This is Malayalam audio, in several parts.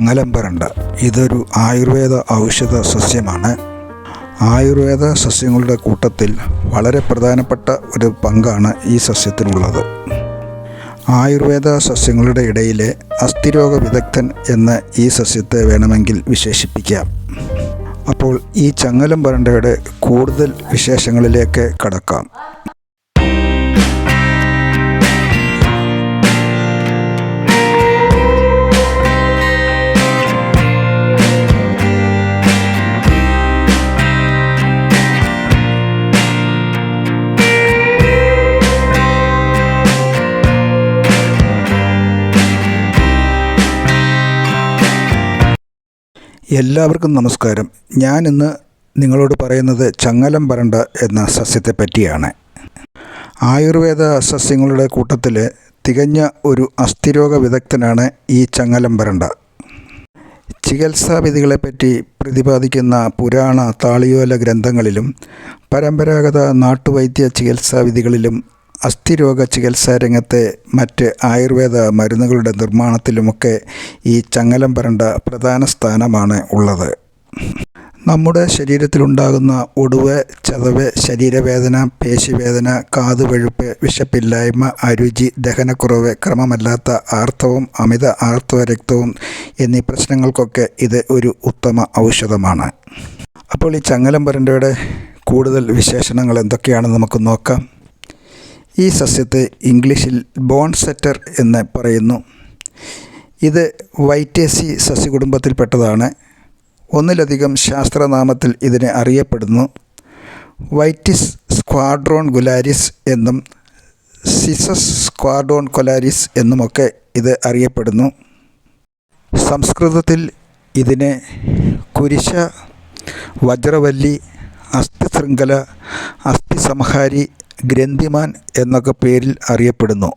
ചങ്ങലംപരണ്ട ഇതൊരു ആയുർവേദ ഔഷധ സസ്യമാണ്. ആയുർവേദ സസ്യങ്ങളുടെ കൂട്ടത്തിൽ വളരെ പ്രധാനപ്പെട്ട ഒരു പങ്കാണ് ഈ സസ്യത്തിനുള്ളത്. ആയുർവേദ സസ്യങ്ങളുടെ ഇടയിലെ അസ്ഥിരോഗ വിദഗ്ധൻ എന്ന് ഈ സസ്യത്തെ വേണമെങ്കിൽ വിശേഷിപ്പിക്കാം. അപ്പോൾ ഈ ചങ്ങലം പരണ്ടയുടെ കൂടുതൽ വിശേഷങ്ങളിലേക്ക് കടക്കാം. എല്ലാവർക്കും നമസ്കാരം. ഞാൻ ഇന്ന് നിങ്ങളോട് പറയുന്നത് ചങ്ങലം വരണ്ട എന്ന സസ്യത്തെ പറ്റിയാണ് ആയുർവേദ സസ്യങ്ങളുടെ കൂട്ടത്തിൽ തികഞ്ഞ ഒരു അസ്ഥിരോഗ വിദഗ്ധനാണ് ഈ ചങ്ങലം വരണ്ട. ചികിത്സാവിധികളെപ്പറ്റി പ്രതിപാദിക്കുന്ന പുരാണ താളിയോല ഗ്രന്ഥങ്ങളിലും പരമ്പരാഗത നാട്ടുവൈദ്യ ചികിത്സാവിധികളിലും അസ്ഥിരോഗ ചികിത്സാ രംഗത്തെ മറ്റ് ആയുർവേദ മരുന്നുകളുടെ നിർമ്മാണത്തിലുമൊക്കെ ഈ ചങ്ങലം പരണ്ട പ്രധാന സ്ഥാനമാണ് ഉള്ളത്. നമ്മുടെ ശരീരത്തിലുണ്ടാകുന്ന ഒടുവ് ചതവ് ശരീരവേദന പേശിവേദന കാതുവഴുപ്പ് വിശപ്പില്ലായ്മ അരുചി ദഹനക്കുറവ് ക്രമമല്ലാത്ത ആർത്തവും അമിത ആർത്തവ രക്തവും എന്നീ പ്രശ്നങ്ങൾക്കൊക്കെ ഇത് ഒരു ഉത്തമ ഔഷധമാണ്. അപ്പോൾ ഈ ചങ്ങലം പരണ്ടയുടെ കൂടുതൽ വിശേഷണങ്ങൾ എന്തൊക്കെയാണെന്ന് നമുക്ക് നോക്കാം. ഈ സസ്യത്തെ ഇംഗ്ലീഷിൽ ബോൺ സെറ്റർ എന്ന് പറയുന്നു. ഇത് വൈറ്റേസി സസ്യകുടുംബത്തിൽപ്പെട്ടതാണ്. ഒന്നിലധികം ശാസ്ത്രനാമത്തിൽ ഇതിനെ അറിയപ്പെടുന്നു. വൈറ്റിസ് സ്ക്വാഡ്രോൺ ഗുലാരിസ് എന്നും സിസസ് സ്ക്വാഡ്രോൺ കൊലാരിസ് എന്നുമൊക്കെ ഇത് അറിയപ്പെടുന്നു. സംസ്കൃതത്തിൽ ഇതിനെ കുരിശ വജ്രവല്ലി അസ്ഥിശൃംഖല അസ്ഥിസംഹാരി ഗ്രന്ഥിമാൻ എന്നൊക്കെ പേരിൽ അറിയപ്പെടുന്നു.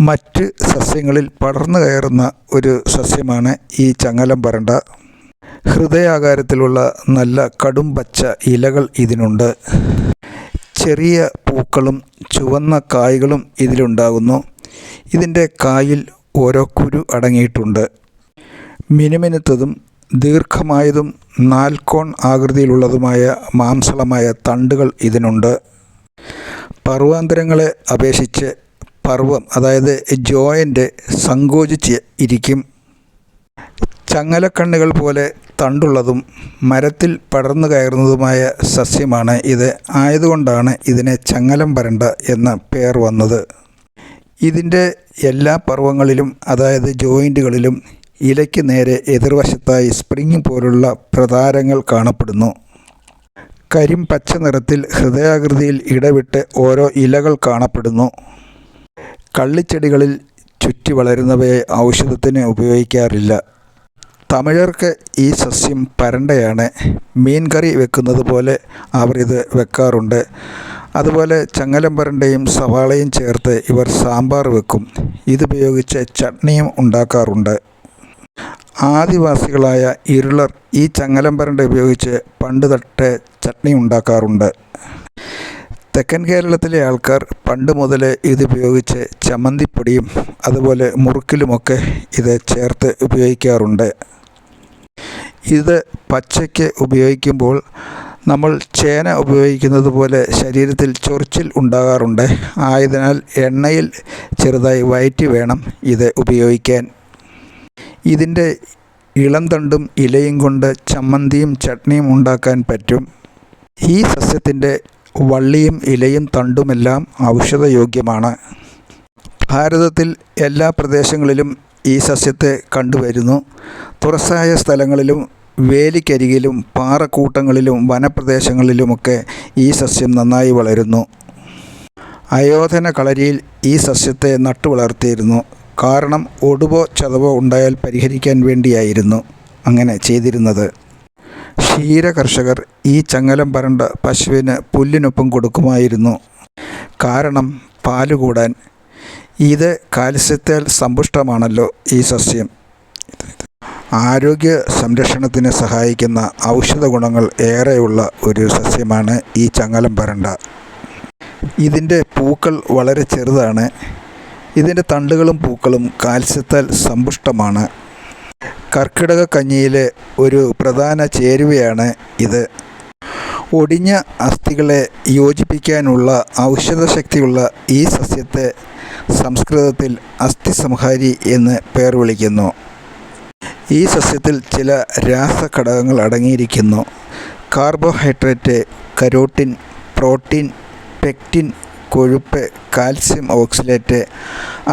മറ്റ് സസ്യങ്ങളിൽ പടർന്നു കയറുന്ന ഒരു സസ്യമാണ് ഈ ചങ്ങലം പരണ്ട ഹൃദയാകാരത്തിലുള്ള നല്ല കടും പച്ച ഇലകൾ ഇതിനുണ്ട്. ചെറിയ പൂക്കളും ചുവന്ന കായ്കളും ഇതിലുണ്ടാകുന്നു. ഇതിന്റെ കായിൽ ഓരോ കുരു അടങ്ങിയിട്ടുണ്ട്. മിനുമിനുത്തതും ദീർഘമായതും നാൽക്കോൺ ആകൃതിയിലുള്ളതുമായ മാംസളമായ തണ്ടുകൾ ഇതിനുണ്ട്. പർവാന്തരങ്ങളെ അപേക്ഷിച്ച് പർവം അതായത് ജോയിന്റ് സങ്കോചിച്ച് ഇരിക്കും ചങ്ങലക്കണ്ണുകൾ പോലെ തണ്ടുള്ളതും മരത്തിൽ പടർന്നു കയറുന്നതുമായ സസ്യമാണ് ഇത്. ആയതുകൊണ്ടാണ് ഇതിനെ ചങ്ങലം വരണ്ട എന്ന പേർ വന്നത്. ഇതിന്റെ എല്ലാ പർവങ്ങളിലും അതായത് ജോയിന്റുകളിലും ഇലയ്ക്ക് നേരെ എതിർവശത്തായി സ്പ്രിങ് പോലുള്ള പ്രതാരങ്ങൾ കാണപ്പെടുന്നു. കരിം പച്ച നിറത്തിൽ ഹൃദയാകൃതിയിൽ ഇടവിട്ട് ഓരോ ഇലകൾ കാണപ്പെടുന്നു. കള്ളിച്ചെടികളിൽ ചുറ്റി വളരുന്നവയെ ഔഷധത്തിന് ഉപയോഗിക്കാറില്ല. തമിഴർക്ക് ഈ സസ്യം പരണ്ടയാണ്. മീൻ കറി വെക്കുന്നത് പോലെ അവർ ഇത് വെക്കാറുണ്ട്. അതുപോലെ ചങ്ങലം പരണ്ടയും സവാളയും ചേർത്ത് ഇവർ സാമ്പാർ വെക്കും. ഇതുപയോഗിച്ച് ചട്നിയും ഉണ്ടാക്കാറുണ്ട്. ആദിവാസികളായ ഇരുളർ ഈ ചങ്ങലം പരണ്ട ഉപയോഗിച്ച് പണ്ട് തട്ട് ചട്നി ഉണ്ടാക്കാറുണ്ട്. തെക്കൻ കേരളത്തിലെ ആൾക്കാർ പണ്ട് മുതലേ ഇതുപയോഗിച്ച് ചമ്മന്തിപ്പൊടിയും അതുപോലെ മുറുക്കിലുമൊക്കെ ഇത് ചേർത്ത് ഉപയോഗിക്കാറുണ്ട്. ഇത് പച്ചയ്ക്ക് ഉപയോഗിക്കുമ്പോൾ നമ്മൾ ചേന ഉപയോഗിക്കുന്നത് പോലെ ശരീരത്തിൽ ചൊറിച്ചിൽ ഉണ്ടാകാറുണ്ട്. ആയതിനാൽ എണ്ണയിൽ ചെറുതായി വയറ്റി വേണം ഇത് ഉപയോഗിക്കാൻ. ഇതിന്റെ ഇളം തണ്ടും ഇലയും കൊണ്ട് ചമ്മന്തിയും ചട്നിയും ഉണ്ടാക്കാൻ പറ്റും. ഈ സസ്യത്തിന്റെ വള്ളിയും ഇലയും തണ്ടുമെല്ലാം ഔഷധയോഗ്യമാണ്. ഭാരതത്തിൽ എല്ലാ പ്രദേശങ്ങളിലും ഈ സസ്യത്തെ കണ്ടുവരുന്നു. തുറസായ സ്ഥലങ്ങളിലും വേലിക്കരികിലും പാറക്കൂട്ടങ്ങളിലും വനപ്രദേശങ്ങളിലുമൊക്കെ ഈ സസ്യം നന്നായി വളരുന്നു. അയോധന കളരിയിൽ ഈ സസ്യത്തെ നട്ടു വളർത്തിയിരുന്നു കാരണം ഒടുവോ ചതവോ ഉണ്ടായാൽ പരിഹരിക്കാൻ വേണ്ടിയായിരുന്നു അങ്ങനെ ചെയ്തിരുന്നത്. ക്ഷീര കർഷകർ ഈ ചങ്ങലം പരണ്ട പശുവിന് പുല്ലിനൊപ്പം കൊടുക്കുമായിരുന്നു. കാരണം പാൽ കൂടാൻ. ഇത് കാൽസ്യത്താൽ സമ്പുഷ്ടമാണല്ലോ ഈ സസ്യം. ആരോഗ്യ സംരക്ഷണത്തിന് സഹായിക്കുന്ന ഔഷധ ഗുണങ്ങൾ ഏറെയുള്ള ഒരു സസ്യമാണ് ഈ ചങ്ങലം പരണ്ട ഇതിന്റെ പൂക്കൾ വളരെ ചെറുതാണ്. ഇതിന്റെ തണ്ടുകളും പൂക്കളും കാൽസ്യത്താൽ സമ്പുഷ്ടമാണ്. കർക്കിടക കഞ്ഞിയിലെ ഒരു പ്രധാന ചേരുവയാണ് ഇത്. ഒടിഞ്ഞ അസ്ഥികളെ യോജിപ്പിക്കാനുള്ള ഔഷധശക്തിയുള്ള ഈ സസ്യത്തെ സംസ്കൃതത്തിൽ അസ്ഥിസംഹാരി എന്ന് പേർ വിളിക്കുന്നു. ഈ സസ്യത്തിൽ ചില രാസഘടകങ്ങൾ അടങ്ങിയിരിക്കുന്നു. കാർബോഹൈഡ്രേറ്റ് കരോട്ടിൻ പ്രോട്ടീൻ പെക്റ്റിൻ കൊഴുപ്പ് കാൽസ്യം ഓക്സലേറ്റ്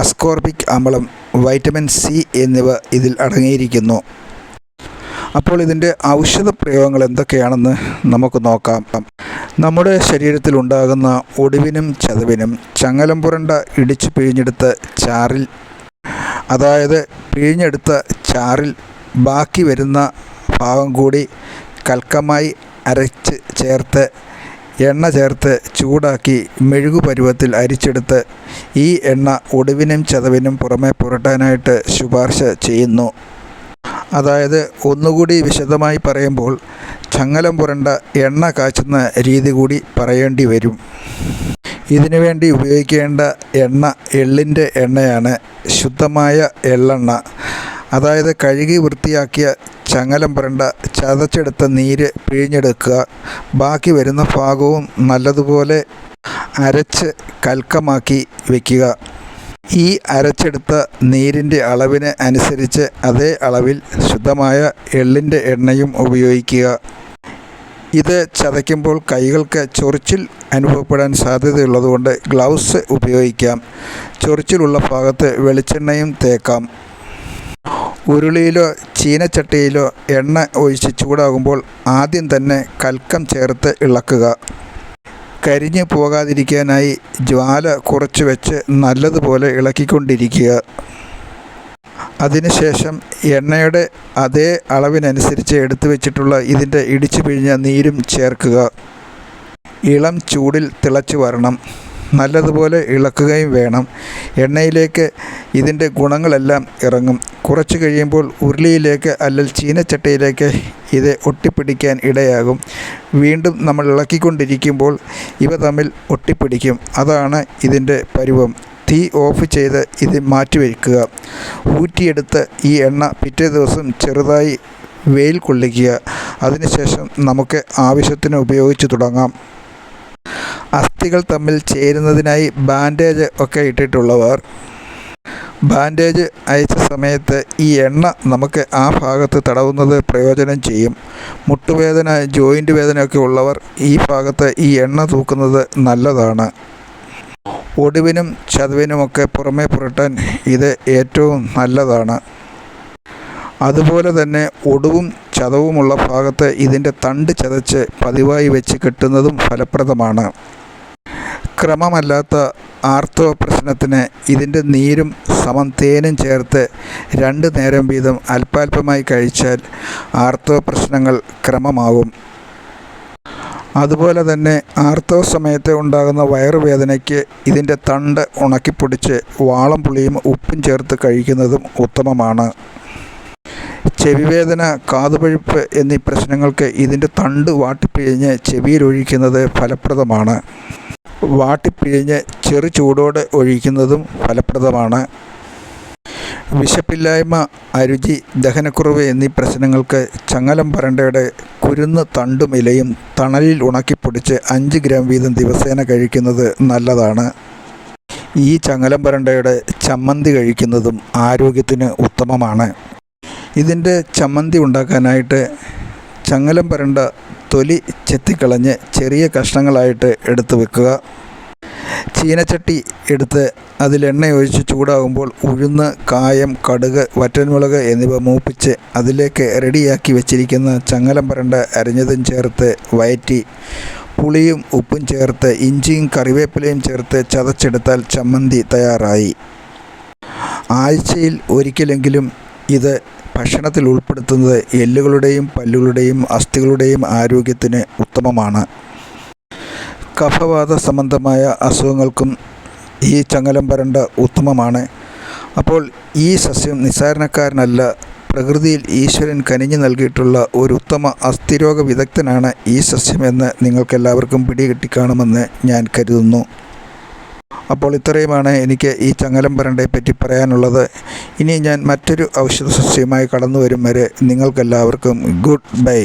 അസ്കോർബിക് അമ്ലം വൈറ്റമിൻ സി എന്നിവ ഇതിൽ അടങ്ങിയിരിക്കുന്നു. അപ്പോൾ ഇതിന്റെ ഔഷധ പ്രയോഗങ്ങൾ എന്തൊക്കെയാണെന്ന് നമുക്ക് നോക്കാം. നമ്മുടെ ശരീരത്തിൽ ഉണ്ടാകുന്ന ഒടിവിനും ചതവിനും ചങ്ങലം പുരണ്ട ഇടിച്ചു പിഴിഞ്ഞെടുത്ത ചാറിൽ അതായത് പിഴിഞ്ഞെടുത്ത ചാറിൽ ബാക്കി വരുന്ന ഭാഗം കൂടി കൽക്കമായി അരച്ച് ചേർത്ത് എണ്ണ ചേർത്ത് ചൂടാക്കി മെഴുകു പരുവത്തിൽ അരിച്ചെടുത്ത് ഈ എണ്ണ ഒടുവിനും ചതവിനും പുറമെ പുരട്ടാനായിട്ട് ശുപാർശ ചെയ്യുന്നു. അതായത് ഒന്നുകൂടി വിശദമായി പറയുമ്പോൾ ചങ്ങലം പുരണ്ട എണ്ണ കാച്ചുന്ന രീതി കൂടി പറയേണ്ടി വരും. ഇതിനു വേണ്ടി ഉപയോഗിക്കേണ്ട എണ്ണ എള്ളിന്റെ എണ്ണയാണ്. ശുദ്ധമായ എള്ളെണ്ണ. അതായത് കഴുകി വൃത്തിയാക്കിയ ചങ്ങലം പുരണ്ട ചതച്ചെടുത്ത നീര് പിഴിഞ്ഞെടുക്കുക ബാക്കി വരുന്ന ഭാഗവും നല്ലതുപോലെ അരച്ച് കൽക്കമാക്കി വയ്ക്കുക ഈ അരച്ചെടുത്ത നീരിന്റെ അളവിന് അനുസരിച്ച് അതേ അളവിൽ ശുദ്ധമായ എള്ളിന്റെ എണ്ണയും ഉപയോഗിക്കുക. ഇത് ചതയ്ക്കുമ്പോൾ കൈകൾക്ക് ചൊറിച്ചിൽ അനുഭവപ്പെടാൻ സാധ്യതയുള്ളതുകൊണ്ട് ഗ്ലൗസ് ഉപയോഗിക്കാം. ചൊറിച്ചിലുള്ള ഭാഗത്ത് വെളിച്ചെണ്ണയും തേക്കാം. ഉരുളിയിലോ ചീനച്ചട്ടിയിലോ എണ്ണ ഒഴിച്ച് ചൂടാകുമ്പോൾ ആദ്യം തന്നെ കൽക്കം ചേർത്ത് ഇളക്കുക. കരിഞ്ഞു പോകാതിരിക്കാനായി ജ്വാല കുറച്ച് വെച്ച് നല്ലതുപോലെ ഇളക്കിക്കൊണ്ടിരിക്കുക. അതിനുശേഷം എണ്ണയുടെ അതേ അളവിനനുസരിച്ച് എടുത്തു വെച്ചിട്ടുള്ള ഇതിന്റെ ഇടിച്ചു പിഴിഞ്ഞ നീരും ചേർക്കുക. ഇളം ചൂടിൽ തിളച്ചു വരണം. നല്ലതുപോലെ ഇളക്കുകയും വേണം. എണ്ണയിലേക്ക് ഇതിന്റെ ഗുണങ്ങളെല്ലാം ഇറങ്ങും. കുറച്ച് കഴിയുമ്പോൾ ഉരുളിയിലേക്ക് അല്ലെങ്കിൽ ചീനച്ചട്ടയിലേക്ക് ഇത് ഒട്ടിപ്പിടിക്കാൻ ഇടയാകും. വീണ്ടും നമ്മൾ ഇളക്കിക്കൊണ്ടിരിക്കുമ്പോൾ ഇവ തമ്മിൽ ഒട്ടിപ്പിടിക്കും. അതാണ് ഇതിന്റെ പരുവം. തീ ഓഫ് ചെയ്ത് ഇത് മാറ്റിവെക്കുക. ഊറ്റിയെടുത്ത് ഈ എണ്ണ പിറ്റേ ദിവസം ചെറുതായി വെയിൽ കൊള്ളിക്കുക. അതിനുശേഷം നമുക്ക് ആവശ്യത്തിന് ഉപയോഗിച്ച് തുടങ്ങാം. അസ്ഥികൾ തമ്മിൽ ചേരുന്നതിനായി ബാൻഡേജ് ഒക്കെ ഇട്ടിട്ടുള്ളവർ. ബാൻഡേജ് അയച്ച സമയത്ത് ഈ എണ്ണ നമുക്ക് ആ ഭാഗത്ത് തടവുന്നത് പ്രയോജനം ചെയ്യും. മുട്ടുവേദന ജോയിന്റ് വേദനയൊക്കെ ഉള്ളവർ ഈ ഭാഗത്ത് ഈ എണ്ണ തൂക്കുന്നത് നല്ലതാണ്. ഒടിവിനും ചതവിനുമൊക്കെ പുറമേ പുരട്ടാൻ ഇത് ഏറ്റവും നല്ലതാണ്. അതുപോലെ തന്നെ ഒടുവും ചതവുമുള്ള ഭാഗത്ത് ഇതിന്റെ തണ്ട് ചതച്ച് പതിവായി വെച്ച് കെട്ടുന്നതും ഫലപ്രദമാണ്. ക്രമമല്ലാത്ത ആർത്തവ പ്രശ്നത്തിന് ഇതിന്റെ നീരും സമം തേനും ചേർത്ത് രണ്ട് നേരം വീതം അല്പാൽപമായി കഴിച്ചാൽ ആർത്തവ പ്രശ്നങ്ങൾ ക്രമമാകും അതുപോലെ തന്നെ ആർത്തവ സമയത്ത് ഉണ്ടാകുന്ന വയറുവേദനയ്ക്ക് ഇതിന്റെ തണ്ട് ഉണക്കിപ്പൊടിച്ച് വാളം പുളിയും ഉപ്പും ചേർത്ത് കഴിക്കുന്നതും ഉത്തമമാണ്. ചെവിവേദന കാതുപഴുപ്പ് എന്നീ പ്രശ്നങ്ങൾക്ക് ഇതിന്റെ തണ്ട് വാട്ടിപ്പിഴിഞ്ഞ് ചെവിയിലൊഴിക്കുന്നത് ഫലപ്രദമാണ്. വാട്ടിപ്പിഴിഞ്ഞ് ചെറു ചൂടോടെ ഒഴിക്കുന്നതും ഫലപ്രദമാണ്. വിശപ്പില്ലായ്മ അരുചി ദഹനക്കുറവ് എന്നീ പ്രശ്നങ്ങൾക്ക് ചങ്ങലം പരണ്ടയുടെ കുരുന്ന് തണ്ടും ഇലയും തണലിൽ ഉണക്കിപ്പൊടിച്ച് അഞ്ച് ഗ്രാം വീതം ദിവസേന കഴിക്കുന്നത് നല്ലതാണ്. ഈ ചങ്ങലം പരണ്ടയുടെ ചമ്മന്തി കഴിക്കുന്നതും ആരോഗ്യത്തിന് ഉത്തമമാണ്. ഇതിന്റെ ചമ്മന്തി ഉണ്ടാക്കാനായിട്ട് ചങ്ങലം പരണ്ട തൊലി ചെത്തിക്കളഞ്ഞ് ചെറിയ കഷ്ണങ്ങളായിട്ട് എടുത്ത് വെക്കുക. ചീനച്ചട്ടി എടുത്ത് അതിൽ എണ്ണ ഒഴിച്ച് ചൂടാകുമ്പോൾ ഉഴുന്ന് കായം കടുക് വറ്റൻമുളക് എന്നിവ മൂപ്പിച്ച് അതിലേക്ക് റെഡിയാക്കി വെച്ചിരിക്കുന്ന ചങ്ങലം പരണ്ട അരിഞ്ഞതും ചേർത്ത് വയറ്റി പുളിയും ഉപ്പും ചേർത്ത് ഇഞ്ചിയും കറിവേപ്പിലയും ചേർത്ത് ചതച്ചെടുത്താൽ ചമ്മന്തി തയ്യാറായി. ആഴ്ചയിൽ ഒരിക്കലെങ്കിലും ഇത് ഭക്ഷണത്തിൽ ഉൾപ്പെടുത്തുന്നത് എല്ലുകളുടെയും പല്ലുകളുടെയും അസ്ഥികളുടെയും ആരോഗ്യത്തിന് ഉത്തമമാണ്. കഫവാത സംബന്ധമായ അസുഖങ്ങൾക്കും ഈ ചങ്ങലം പരണ്ട ഉത്തമമാണ്. അപ്പോൾ ഈ സസ്യം നിസ്സാരണക്കാരനല്ല പ്രകൃതിയിൽ ഈശ്വരൻ കനിഞ്ഞു നൽകിയിട്ടുള്ള ഒരു ഉത്തമ അസ്ഥിരോഗ വിദഗ്ധനാണ് ഈ സസ്യമെന്ന് നിങ്ങൾക്കെല്ലാവർക്കും പിടികിട്ടിക്കാണുമെന്ന് ഞാൻ കരുതുന്നു. അപ്പോൾ ഇത്രയുമാണ് എനിക്ക് ഈ ചങ്ങലം പറ്റി പറയാനുള്ളത്. ഇനി ഞാൻ മറ്റൊരു ഔഷധ സസ്യമായി കടന്നു വരും വരെ നിങ്ങൾക്കെല്ലാവർക്കും ഗുഡ് ബൈ.